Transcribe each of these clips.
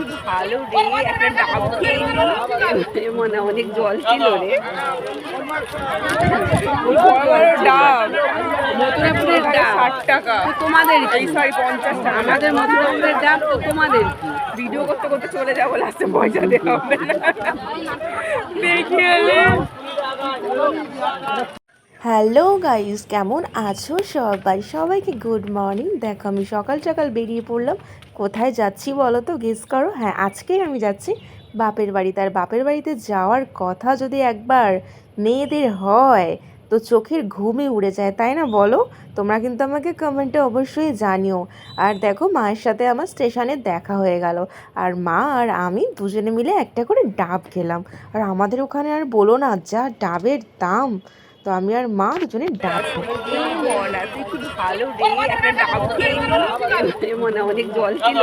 শুধু ভালো রে একটা ডাব খেয়ে মানে অনেক জল ছিল রে। ডাব মথুরাপুরের ডাব। ষাট টাকা। তোমাদের এই সরি পঞ্চাশ টাকা। আমাদের মথুরাপুরের ডাব তো তোমাদের ভিডিও করতে করতে চলে যাব লাস্টে পয়সা দেওয়া হবে না। দেখি হলে হ্যালো গাইস, কেমন আছো সবাই? সবাইকে গুড মর্নিং। দেখো, আমি সকাল সকাল বেরিয়ে পড়লাম। কোথায় যাচ্ছি বলো তো? গেস করো। হ্যাঁ আজকেই আমি যাচ্ছি বাপের বাড়িতে। আর বাপের বাড়িতে যাওয়ার কথা যদি একবার মেয়েদের হয়, তো চোখের ঘুমে উড়ে যায়, তাই না বলো? তোমরা কিন্তু আমাকে কমেন্টে অবশ্যই জানিও। আর দেখো, মায়ের সাথে আমার স্টেশনে দেখা হয়ে গেল। আর মা আর আমি দুজনে মিলে একটা করে ডাব খেলাম। আর আমাদের ওখানে আর বলো না, যা ডাবের দাম। তো আমি আর মা দুজনে মানে অনেক জল ছিল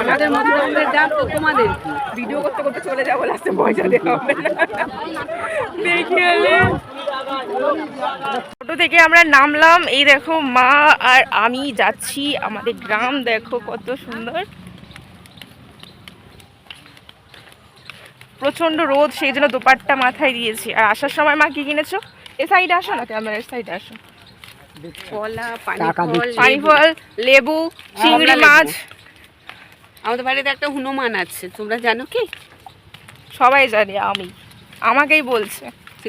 আমাদের তো তোমাদের ভিডিও করতে করতে চলে ছোটো থেকে আমরা নামলাম, এই দেখো মা আর আমি যাচ্ছি আমাদের গ্রাম, দেখো কত সুন্দর। প্রচণ্ড রোদ সেই জন্য দোপাট্টা মাথায় দিয়েছি। আর আসার সময় মা কি কিনেছো? এ সাইডে আসো না ক্যামেরার সাইডে আসো। কলা পানি ফল লেবু চিংড়ি মাছ। আমাদের বাড়িতে একটা হনুমান আছে তোমরা জানো কি? সবাই জানে আমি। আমাকেই বলছে।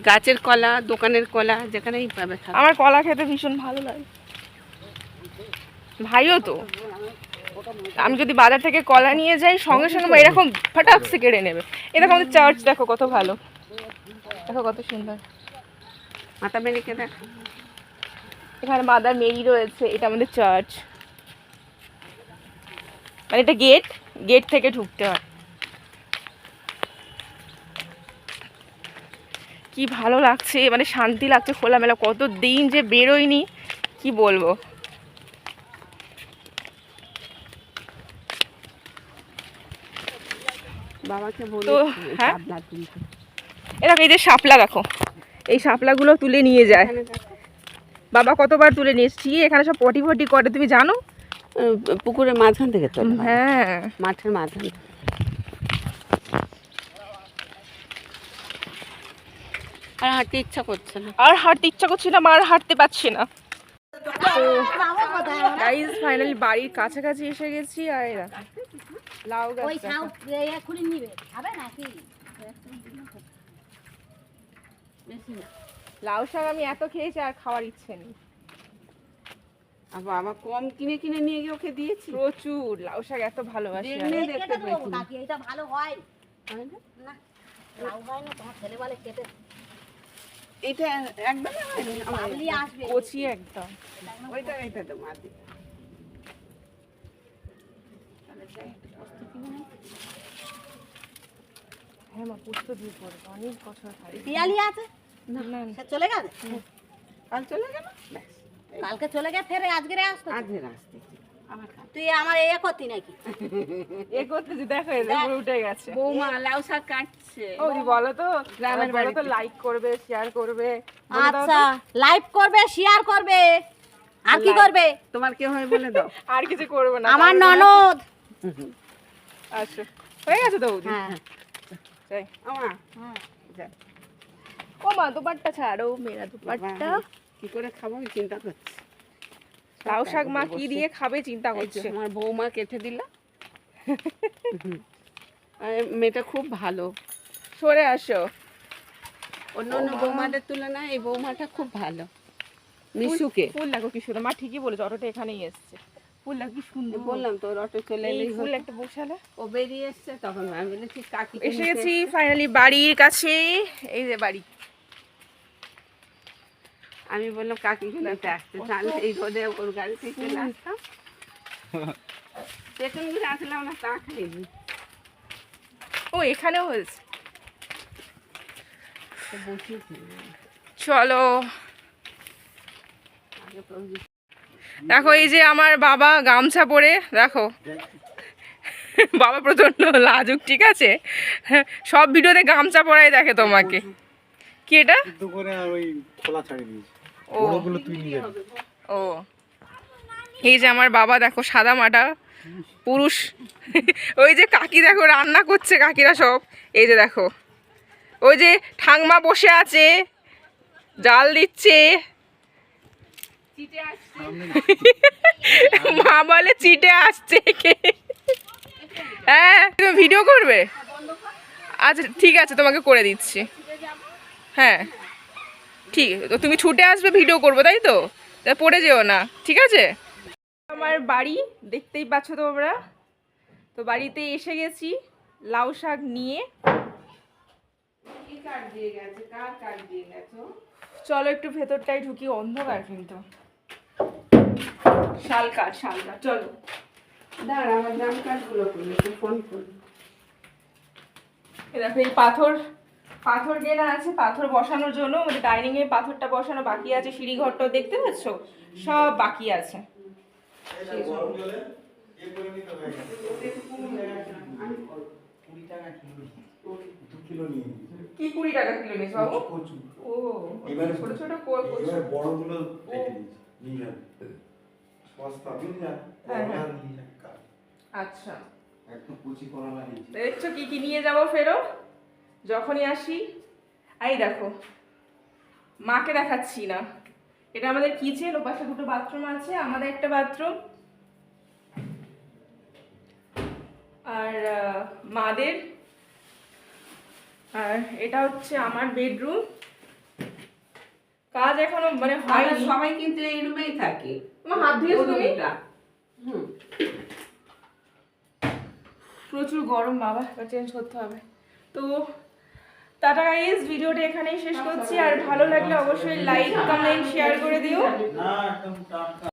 গাছের কলা দোকানের কলা যেখানেই পাবে। আমার কলা খেতে ভীষণ ভালো লাগে। ভাইও তো। আমি যদি বাজার থেকে কলা নিয়ে যাই, সঙ্গে সঙ্গে এরকম ফটাকসে কেড়ে নেবে। এরকম আমাদের চার্চ দেখো কত ভালো। দেখো কত সুন্দর। মাথা মেরেকে দেখ। এখানে মাদার মেরি রয়েছে, এটা আমাদের চার্চ মানে এটা গেট গেট থেকে ঢুকতে হয়। কি ভালো লাগছে মানে শান্তি লাগছে খোলামেলা কত দিন যে বেরোয়নি, কি বলব বাবাকে বলো তো, হ্যাঁ? এরকম এই যে শাপলা দেখো এই শাপলাগুলো তুলে নিয়ে যায়। বাবা কতবার তুলে নিয়ে এসছি? এখানে সব পটি ফটি করে তুমি জানো? পুকুরের মাঝখান থেকে তোলে বাবা। হ্যাঁ। মাঠের মাঝখান আর হাঁটতে ইচ্ছা করছে না। আর হাঁটতে ইচ্ছা করছি না মা আর হাঁটতে পারছি না। তো গাইজ ফাইনালি বাড়ির কাছাকাছি এসে গেছি আর লাউ গাছ ওই। খাও নিবে। খাবে নাকি? লাউ শাক আমি এত খেয়েছি আর খাওয়ার ইচ্ছে নেই। বাবা কম কিনে কিনে নিয়ে গিয়ে ওকে দিয়েছি? প্রচুর। লাউ শাক এত ভালোবাসি এটা ভালো হয়। না? লাউ হয় না তোমার ছেলে বলে কেটে এটা আসবে। কচি একদম। ওইটা এটা। হ্যাঁ মা পুষ্ট দিয়ে পড়বে অনেক বছর খাই পিয়ালি আছে? না। না চলে গেছে? কাল চলে গেল? কালকে চলে গেছে ফেরে আজকে আসতো। আজকে আসতে। তুই আমার এ করতি নাকি? এ করতেছি দেখো এই দেখো উঠে গেছে। বৌমা লাউ শাক কাটছে। ও বলো তো গ্রামের বলো তো লাইক করবে শেয়ার করবে বলে দাও তো। আচ্ছা লাইভ করবে শেয়ার করবে। আর কি করবে? তোমার কে হয় বলে দাও। আর কিছু করবে না আমার ননদ। আচ্ছা হয়ে গেছে তো বৌদি? হ্যাঁ যাই। আমা। ও মা দুপাট্টা ছাড়ো মেরা দুপাট্টা। কি করে খাব আমি চিন্তা করছি। লাউ শাক মা কি দিয়ে খাবে চিন্তা করছে। আমার বৌমা কেটে দিল। আর মেয়েটা খুব ভালো। সরে আসো। অন্য অন্য বৌমাদের তুলনায় এই বৌমাটা খুব ভালো। মিশুকে। ফুল দেখো কি সুন্দর। মা ঠিকই বলেছে অটোটা এখানেই এসছে। ফুল কি সুন্দর। বললাম তো অটো চলে এই ফুল একটা বসালে ও বেরিয়ে এসছে তখন আমি বলেছি কাকি এসে গেছি ফাইনালি বাড়ির কাছে। এই যে বাড়ি। আমি বললাম কাকি নিতে আসতে তাহলে এই রোদে ওর গাড়ি থেকে আসতাম পেছন ঘুরে আসলাম না তা খাইনি ও এখানেও হয়েছে। চলো। দেখো এই যে আমার বাবা গামছা পরে দেখো। বাবা প্রচণ্ড লাজুক ঠিক আছে? সব ভিডিওতে গামছা পরাই দেখে তোমাকে। কি এটা? ও। ও। এই যে আমার বাবা দেখো সাদা মাটা পুরুষ। ওই যে কাকি দেখো রান্না করছে কাকিরা সব। এই যে দেখো। ওই যে ঠাংমা বসে আছে জাল দিচ্ছে। মা বলে চিটে আসছে কে হ্যাঁ তুমি ভিডিও করবে? আচ্ছা ঠিক আছে তোমাকে করে দিচ্ছি। হ্যাঁ। ঠিক তো তুমি ছুটে আসবে ভিডিও করব তাই তো? তা পড়ে যেও না ঠিক আছে? আমার বাড়ি দেখতেই পাচ্ছ তোমরা। তো বাড়িতে এসে গেছি লাউ শাক নিয়ে। চলো একটু ভেতরটাই ঢুকি অন্ধকার কিন্তু। শাল কাঠ শাল কাঠ চলো। দাঁড়া আমার নাম কার্ডগুলো করল একটু ফোন করল এই এই পাথর পাথর কেনা আছে পাথর বসানোর জন্য মানে ডাইনিং এ পাথরটা বসানো বাকি আছে সিঁড়ি ঘরটাও দেখতে পাচ্ছ? সব বাকি আছে। দু কিলো নিয়ে নিবি। কি কুড়ি টাকা কিলো নিস বাবু? ও ছোট ছোট বড়গুলো নিয়ে আচ্ছা। একদম কচি দেখছ কি কি নিয়ে যাব ফেরো? যখনই আসি। এই দেখো মাকে দেখাচ্ছি না। এটা আমাদের কিচেন ও পাশে দুটো বাথরুম আছে আমাদের একটা বাথরুম। আর মাদের। আর এটা হচ্ছে আমার বেডরুম। কাজ এখনও মানে হয়নি। সবাই কিন্তু এই রুমেই থাকে। তোমার হাত ধুয়েছো তুমি হুম। প্রচুর গরম বাবা চেঞ্জ করতে হবে। তো টাটা গাইজ ভিডিওটা এখানেই শেষ করছি। আর ভালো লাগলে অবশ্যই লাইক কমেন্ট শেয়ার করে দিও। না একদম টাটকা।